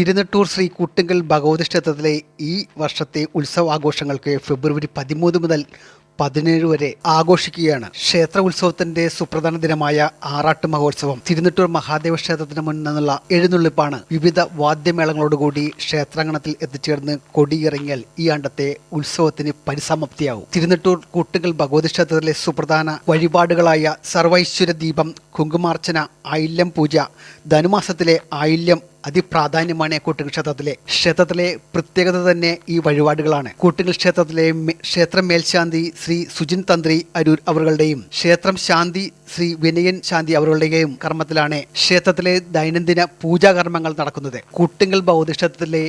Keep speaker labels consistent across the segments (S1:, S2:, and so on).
S1: തിരുനെട്ടൂർ ശ്രീ കൂട്ടുങ്കൽ ഭഗവതി ക്ഷേത്രത്തിലെ ഈ വർഷത്തെ ഉത്സവാഘോഷങ്ങൾക്ക് ഫെബ്രുവരി പതിമൂന്ന് മുതൽ പതിനേഴ് വരെ ആഘോഷിക്കുകയാണ്. ക്ഷേത്ര ഉത്സവത്തിന്റെ സുപ്രധാന ദിനമായ ആറാട്ട് മഹോത്സവം തിരുനെട്ടൂർ മഹാദേവ ക്ഷേത്രത്തിന് മുന്നിൽ നിന്നുള്ള എഴുന്നള്ളിപ്പാണ് വിവിധ വാദ്യമേളങ്ങളോടുകൂടി ക്ഷേത്രാങ്കണത്തിൽ എത്തിച്ചേർന്ന് കൊടിയിറങ്ങിയാൽ ഈ ആണ്ടത്തെ ഉത്സവത്തിന് പരിസമാപ്തിയാവും. തിരുനെട്ടൂർ കൂട്ടുകൾ ഭഗവതി ക്ഷേത്രത്തിലെ സുപ്രധാന വഴിപാടുകളായ സർവൈശ്വര ദീപം കുങ്കുമാർച്ചന ആയില്യം പൂജ ധനുമാസത്തിലെ ആയില്യം അതിപ്രാധാന്യമാണ് കൂട്ടുകൾ ക്ഷേത്രത്തിലെ. ക്ഷേത്രത്തിലെ പ്രത്യേകത തന്നെ ഈ വഴിപാടുകളാണ്. കൂട്ടുകൾ ക്ഷേത്രത്തിലെ ക്ഷേത്ര മേൽശാന്തി ശ്രീ ശ്രീ സുജിൻ തന്ത്രി അരൂർ അവരുടെയും ക്ഷേത്രം ശാന്തി ശ്രീ വിനയൻ ശാന്തി അവരുടെയും കർമ്മത്തിലാണ് ക്ഷേത്രത്തിലെ ദൈനംദിന പൂജാകർമ്മങ്ങൾ നടക്കുന്നത്. കൂട്ടിങ്കൽ ബൗദ്ധിക്ഷേത്രത്തിലെ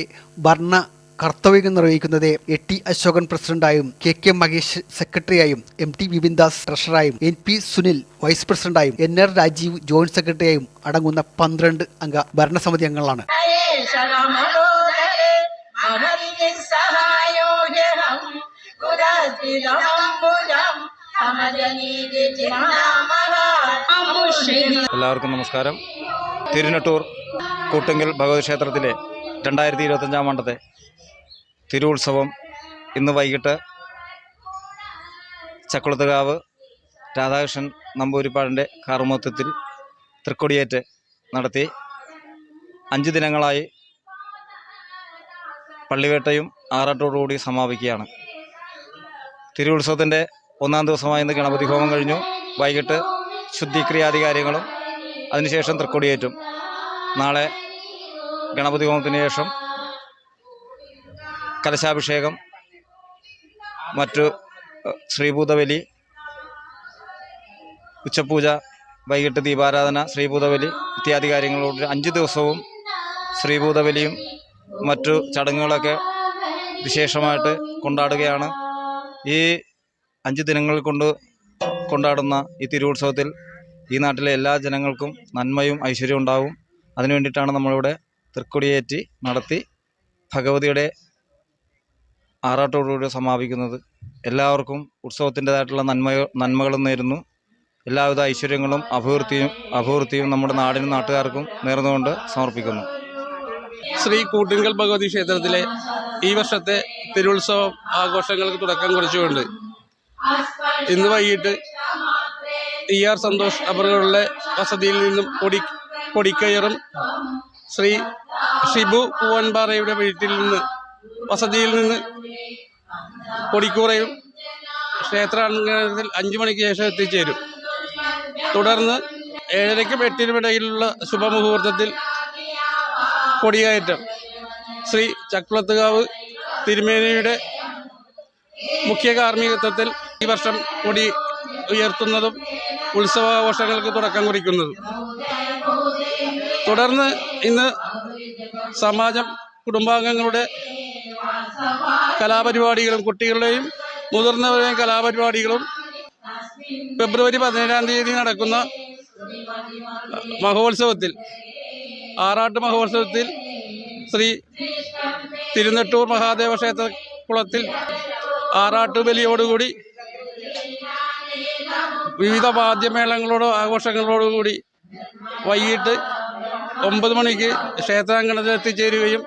S1: ഭർണ കർത്തവ്യം നിർവഹിക്കുന്നത് എ ടി അശോകൻ പ്രസിഡന്റായും കെ കെ മഹേഷ് സെക്രട്ടറിയായും എം ടി വിപിൻദാസ് ട്രഷറായും എൻ പി സുനിൽ വൈസ് പ്രസിഡന്റായും എൻ ആർ രാജീവ് ജോയിന്റ് സെക്രട്ടറിയായും അടങ്ങുന്ന പന്ത്രണ്ട് അംഗ ഭരണസമിതി അംഗങ്ങളാണ്.
S2: എല്ലാവർക്കും നമസ്കാരം. തിരുനെട്ടൂർ കൂട്ടുങ്കൽ ഭഗവതി ക്ഷേത്രത്തിലെ രണ്ടായിരത്തി ഇരുപത്തഞ്ചാം ആണ്ടത്തെ തിരുവുത്സവം ഇന്ന് വൈകിട്ട് ചക്കുളത്തുകാവ് രാധാകൃഷ്ണൻ നമ്പൂരിപ്പാടിന്റെ കാർമത്വത്തിൽ തൃക്കൊടിയേറ്റ് നടത്തി അഞ്ച് ദിനങ്ങളായി പള്ളിവേട്ടയും ആറാട്ടോടുകൂടി സമാപിക്കുകയാണ്. തിരുവുത്സവത്തിന്റെ ഒന്നാം ദിവസമായ ഇന്ന് ഗണപതി ഹോമം കഴിഞ്ഞു. വൈകിട്ട് ശുദ്ധിക്രിയാധികാരികളും അതിനുശേഷം തൃക്കൊടിയേറ്റും. നാളെ ഗണപതി ഹോമത്തിന് ശേഷം കലശാഭിഷേകം മറ്റു ശ്രീഭൂതബലി ഉച്ചപൂജ വൈകിട്ട് ദീപാരാധന ശ്രീഭൂതബലി ഇത്യാദി കാര്യങ്ങളോട് അഞ്ച് ദിവസവും ശ്രീഭൂതബലിയും മറ്റു ചടങ്ങുകളൊക്കെ വിശേഷമായിട്ട് കൊണ്ടാടുകയാണ്. ഈ അഞ്ച് ദിനങ്ങൾ കൊണ്ട് കൊണ്ടാടുന്ന ഈ തിരുവുത്സവത്തിൽ ഈ നാട്ടിലെ എല്ലാ ജനങ്ങൾക്കും നന്മയും ഐശ്വര്യവും ഉണ്ടാവും. അതിനു വേണ്ടിയിട്ടാണ് നമ്മളിവിടെ തൃക്കൊടിയേറ്റി നടത്തി ഭഗവതിയുടെ ആറാട്ടോടുകൂടി സമാപിക്കുന്നത്. എല്ലാവർക്കും ഉത്സവത്തിന്റെതായിട്ടുള്ള നന്മ നന്മകളും നേരുന്നു. എല്ലാവിധ ഐശ്വര്യങ്ങളും അഭിവൃദ്ധിയും അഭിവൃദ്ധിയും നമ്മുടെ നാടിനും നാട്ടുകാർക്കും നേർന്നുകൊണ്ട് സമർപ്പിക്കുന്നു.
S3: ശ്രീ കൂട്ടിങ്കൽ ഭഗവതി ക്ഷേത്രത്തിലെ ഈ വർഷത്തെ തിരുവുത്സവ ആഘോഷങ്ങൾക്ക് തുടക്കം കുറിച്ചുകൊണ്ട് ഇന്ന് വൈകിട്ട് ടി ആർ സന്തോഷ് അവരുടെ വസതിയിൽ നിന്നും കൊടി കൊടിക്കയറും ശ്രീ ഷിബു പൂവൻപാറയുടെ വീട്ടിൽ നിന്ന് വസതിയിൽ നിന്ന് കൊടിക്കൂറയും ക്ഷേത്രാങ്കണത്തിൽ അഞ്ചു മണിക്ക് ശേഷം എത്തിച്ചേരും. തുടർന്ന് ഏഴരയ്ക്കും എട്ടിനും ഇടയിലുള്ള ശുഭമുഹൂർത്തത്തിൽ കൊടിയേറ്റം ശ്രീ ചക്കുളത്തുകാവ് തിരുമേനിയുടെ മുഖ്യ കാർമ്മികത്വത്തിൽ ഈ വർഷം കൊടി ഉയർത്തുന്നതും ഉത്സവാഘോഷങ്ങൾക്ക് തുടക്കം കുറിക്കുന്നതും. തുടർന്ന് ഇന്ന് സമാജം കുടുംബാംഗങ്ങളുടെ കലാപരിപാടികളും കുട്ടികളുടെയും മുതിർന്നവരുടെയും കലാപരിപാടികളും ഫെബ്രുവരി പതിനേഴാം തീയതി നടക്കുന്ന മഹോത്സവത്തിൽ ആറാട്ട് മഹോത്സവത്തിൽ ശ്രീ തിരുനെട്ടൂർ മഹാദേവ ക്ഷേത്ര കുളത്തിൽ ആറാട്ടുബലിയോടുകൂടി വിവിധ വാദ്യമേളങ്ങളോടോ ആഘോഷങ്ങളോടുകൂടി വൈകിട്ട് ഒമ്പത് മണിക്ക് ക്ഷേത്രാങ്കണത്തിൽ എത്തിച്ചേരുകയും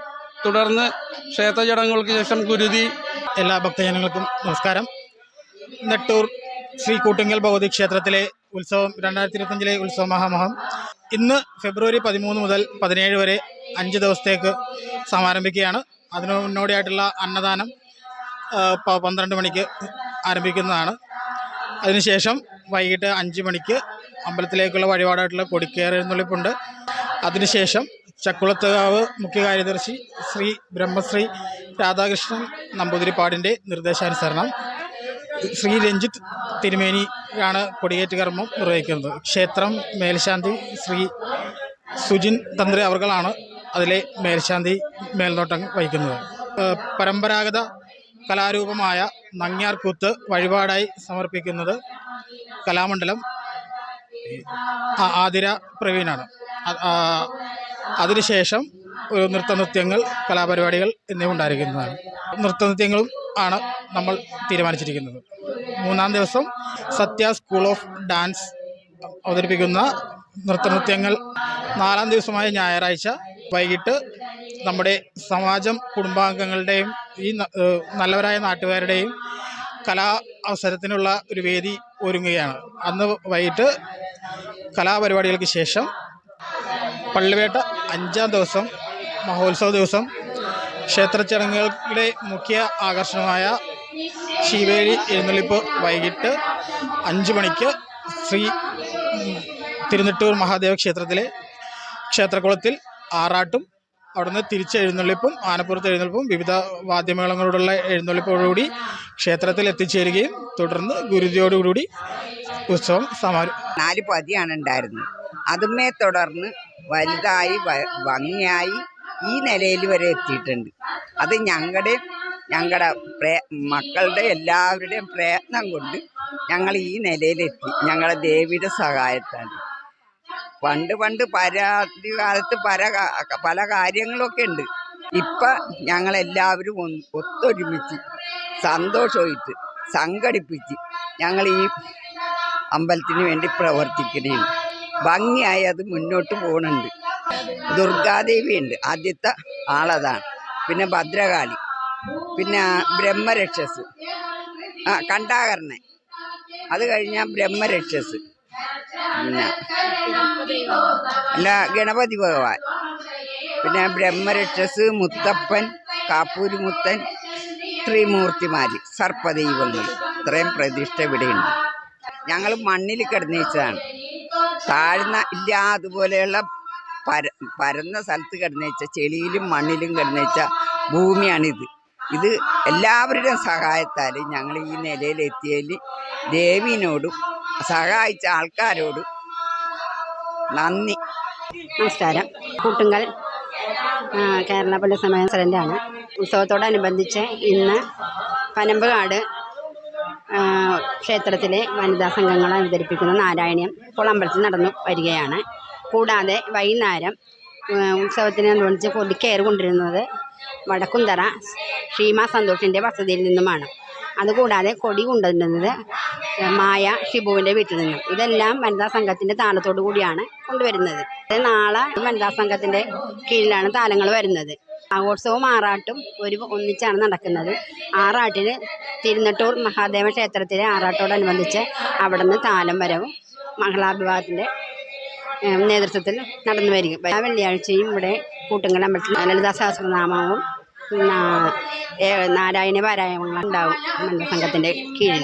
S3: തുടർന്ന് ക്ഷേത്ര ചടങ്ങുകൾക്ക് ശേഷം ഗുരുതി
S4: എല്ലാ ഭക്തജനങ്ങൾക്കും നമസ്കാരം. നെട്ടൂർ ശ്രീ കൂട്ടിങ്ങൽ ഭഗവതി ക്ഷേത്രത്തിലെ ഉത്സവം രണ്ടായിരത്തി ഇരുപത്തഞ്ചിലെ ഉത്സവ മഹാമഹം ഇന്ന് ഫെബ്രുവരി പതിമൂന്ന് മുതൽ പതിനേഴ് വരെ അഞ്ച് ദിവസത്തേക്ക് സമാരംഭിക്കുകയാണ്. അതിന് മുന്നോടിയായിട്ടുള്ള അന്നദാനം പന്ത്രണ്ട് മണിക്ക് ആരംഭിക്കുന്നതാണ്. അതിനുശേഷം വൈകിട്ട് അഞ്ച് മണിക്ക് അമ്പലത്തിലേക്കുള്ള വഴിപാടായിട്ടുള്ള കൊടിക്കേറെഴുന്നള്ളിപ്പുണ്ട് അതിനുശേഷം ചക്കുളത്തുകാവ് മുഖ്യ കാര്യദർശി ശ്രീ ബ്രഹ്മശ്രീ രാധാകൃഷ്ണൻ നമ്പൂതിരിപ്പാടിന്റെ നിർദ്ദേശാനുസരണം. ശ്രീ രഞ്ജിത്ത് തിരുമേനി ആണ് കൊടിയേറ്റ് കർമ്മം നിർവഹിക്കുന്നത്. ക്ഷേത്രം മേൽശാന്തി ശ്രീ സുജിൻ തന്ത്രി അവർകളാണ് അതിലെ മേൽശാന്തി മേൽനോട്ടം വഹിക്കുന്നത്. പരമ്പരാഗത കലാരൂപമായ നങ്ങ്യാർകൂത്ത് വഴിപാടായി സമർപ്പിക്കുന്നത് കലാമണ്ഡലം ആതിര പ്രവീണാണ്. അതിനുശേഷം ഒരു നൃത്തനൃത്യങ്ങൾ കലാപരിപാടികൾ എന്നിവ ഉണ്ടായിരിക്കുന്നതാണ്. നൃത്തനൃത്യങ്ങളും ആണ് നമ്മൾ തീരുമാനിച്ചിരിക്കുന്നത്. മൂന്നാം ദിവസം സത്യ സ്കൂൾ ഓഫ് ഡാൻസ് അവതരിപ്പിക്കുന്ന നൃത്തനൃത്യങ്ങൾ നാലാം ദിവസമായ ഞായറാഴ്ച വൈകിട്ട് നമ്മുടെ സമാജം കുടുംബാംഗങ്ങളുടെയും ഈ നല്ലവരായ നാട്ടുകാരുടെയും കലാ അവസരത്തിനുള്ള ഒരു വേദി ഒരുങ്ങുകയാണ്. അന്ന് വൈകിട്ട് കലാപരിപാടികൾക്ക് ശേഷം പള്ളിവേട്ട അഞ്ചാം ദിവസം മഹോത്സവ ദിവസം ക്ഷേത്ര ചടങ്ങുകളുടെ മുഖ്യ ആകർഷണമായ ശിവേലി എഴുന്നള്ളിപ്പ് വൈകിട്ട് അഞ്ച് മണിക്ക് ശ്രീ തിരുനെട്ടൂർ മഹാദേവ ക്ഷേത്രത്തിലെ ക്ഷേത്രകുളത്തിൽ ആറാട്ടും അവിടുന്ന് തിരിച്ച് എഴുന്നള്ളിപ്പും ആനപ്പുറത്ത് എഴുന്നള്ളിപ്പും വിവിധ വാദ്യമേളങ്ങളോടുള്ള എഴുന്നള്ളിപ്പോടുകൂടി ക്ഷേത്രത്തിൽ എത്തിച്ചേരുകയും തുടർന്ന് ഗുരുതിയോടുകൂടി ഉത്സവം സമാരം
S5: നാല് പതിയാണ് ഉണ്ടായിരുന്നത്. അതുമേ തുടർന്ന് വലുതായി ഭംഗിയായി ഈ നിലയിൽ വരെ എത്തിയിട്ടുണ്ട്. അത് ഞങ്ങളുടെ ഞങ്ങളുടെ പ്രേ മക്കളുടെ എല്ലാവരുടെയും പ്രയത്നം കൊണ്ട് ഞങ്ങൾ ഈ നിലയിലെത്തി. ഞങ്ങളുടെ ദേവിയുടെ സഹായത്താൽ. പണ്ട് പണ്ട് പരാതി കാലത്ത് പല പല കാര്യങ്ങളൊക്കെ ഉണ്ട്. ഇപ്പം ഞങ്ങളെല്ലാവരും ഒത്തൊരുമിച്ച് സന്തോഷമായിട്ട് സംഘടിപ്പിച്ച് ഞങ്ങൾ ഈ അമ്പലത്തിന് വേണ്ടി പ്രവർത്തിക്കുന്നുണ്ട് ഭംഗിയായി അത് മുന്നോട്ട് പോകുന്നുണ്ട് ദുർഗാദേവി ഉണ്ട് ആദ്യത്തെ ആളതാണ്. പിന്നെ ഭദ്രകാളി. പിന്നെ ബ്രഹ്മരക്ഷസ്. ആ കണ്ടാകരണൻ അത് കഴിഞ്ഞാൽ ബ്രഹ്മരക്ഷസ്. അല്ല ഗണപതി ഭഗവാൻ. പിന്നെ ബ്രഹ്മരക്ഷസ് മുത്തപ്പൻ കാപ്പൂരി മുത്തൻ ത്രിമൂർത്തിമാര് സർപ്പദൈവങ്ങൾ. ഇത്രയും പ്രതിഷ്ഠ ഇവിടെയുണ്ട്. ഞങ്ങൾ മണ്ണിൽ കിടന്നേച്ചതാണ് താഴ്ന്ന ഇല്ല അതുപോലെയുള്ള പര പരന്ന സ്ഥലത്ത് കിടന്നേച്ച ചെളിയിലും മണ്ണിലും കിടന്നേച്ച ഭൂമിയാണിത്. ഇത് എല്ലാവരുടെയും സഹായത്താൽ ഞങ്ങൾ ഈ നിലയിലെത്തിയതിൽ ദേവിനോടും സഹായിച്ച ആൾക്കാരോട് നന്ദി.
S6: നമസ്കാരം. കൂട്ടുങ്കൽ കേരള പള്ളി സമയ പ്രസിഡന്റാണ് ഉത്സവത്തോടനുബന്ധിച്ച് ഇന്ന് പനമ്പുകാട് ക്ഷേത്രത്തിലെ വനിതാ സംഘങ്ങൾ അവതരിപ്പിക്കുന്ന നാരായണീയം ഇപ്പോൾ അമ്പലത്തിൽ നടന്നു വരികയാണ്. കൂടാതെ വൈകുന്നേരം ഉത്സവത്തിനെ ഉത്സവത്തിനനുബന്ധിച്ച് കൊടിക്കയറ് കൊണ്ടിരുന്നത് വടക്കുംതറ ഷീമ സന്തോഷിന്റെ വസതിയിൽ നിന്നുമാണ്. അതുകൂടാതെ കൊടി കൊണ്ടുവരുന്നത് മായ ഷിബുവിന്റെ വീട്ടിൽ നിന്നും. ഇതെല്ലാം വനിതാ സംഘത്തിന്റെ താളത്തോടു കൂടിയാണ് കൊണ്ടുവരുന്നത്. നാളെ വനിതാ സംഘത്തിന്റെ കീഴിലാണ് താലങ്ങൾ വരുന്നത്. ആഘോത്സവവും ആറാട്ടും ഒരു ഒന്നിച്ചാണ് നടക്കുന്നത്. ആറാട്ടിന് തിരുനെട്ടൂർ മഹാദേവ ക്ഷേത്രത്തിലെ ആറാട്ടോടനുബന്ധിച്ച് അവിടുന്ന് താലം വരവും മഹിളാഭിഭാഗത്തിന്റെ നേതൃത്വത്തിൽ നടന്നു വരിക. വെള്ളിയാഴ്ചയും ഇവിടെ കൂട്ടുങ്കൽ അമ്പലത്തിൽ ലളിതാ സഹസ്രനാമവും നാരായണ പാരായണങ്ങളുണ്ടാവും സംഘത്തിന്റെ കീഴിൽ.